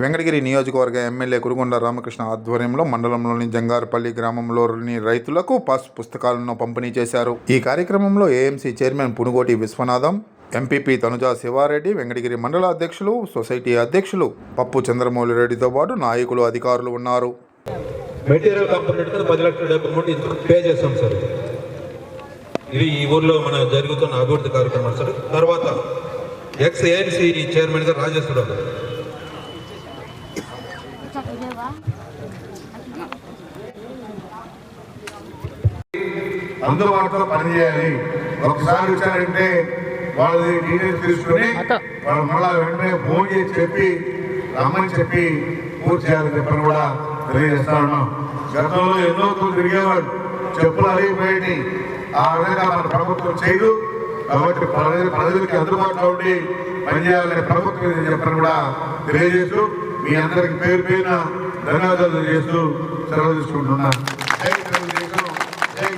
వెంకటగిరి నియోజకవర్గ ఎమ్మెల్యే కురుగొండ రామకృష్ణ ఆధ్వర్యంలో మండలంలోని జంగారపల్లి గ్రామంలోని రైతులకు పాస్ పుస్తకాలను పంపిణీ చేశారు. ఈ కార్యక్రమంలో AMC chairman Punugoti Viswanatham MPP Tanuja Sivareddy Venkatagiri మండల అధ్యక్షులు సొసైటీ అధ్యక్షులు పప్పు చంద్రమౌళి రెడ్డితో పాటు నాయకులు అధికారులు ఉన్నారు. మెటీరియల్ కంపెనీ పది లక్షల డెబ్బై అమౌంట్ పే చేస్తాం సార్. ఇది ఈ ఊర్లో మన జరుగుతున్న అభివృద్ధి కార్యక్రమాలు సార్. తర్వాత ఎక్స్ ఏఎంసీ చైర్మన్ గారు రాజేశ్వరరావు అందుబాటులో పనిచేయాలి. ఒకసారి వచ్చారంటే వాళ్ళది డీటెయిల్స్ తీసుకుని వాళ్ళు మళ్ళా వెంటనే ఫోన్ చేసి చెప్పి రమ్మని చెప్పి పూర్తి చేయాలని చెప్పని కూడా తెలియజేస్తా ఉన్నాం. గతంలో ఎన్నో తూర్లు తిరిగేవాడు చెప్పులు అరిగిపోయి ఆ విధంగా మన ప్రభుత్వం చేయదు. కాబట్టి ప్రజలు ప్రజలకి అందుబాటులో ఉండి పనిచేయాలనే ప్రభుత్వం చెప్పని కూడా తెలియజేస్తూ మీ అందరికి పేరు పైన ధన్యవాదాలు చేస్తూ సెలవు తీసుకుంటున్నాను. జై తెలుగుదేశం జై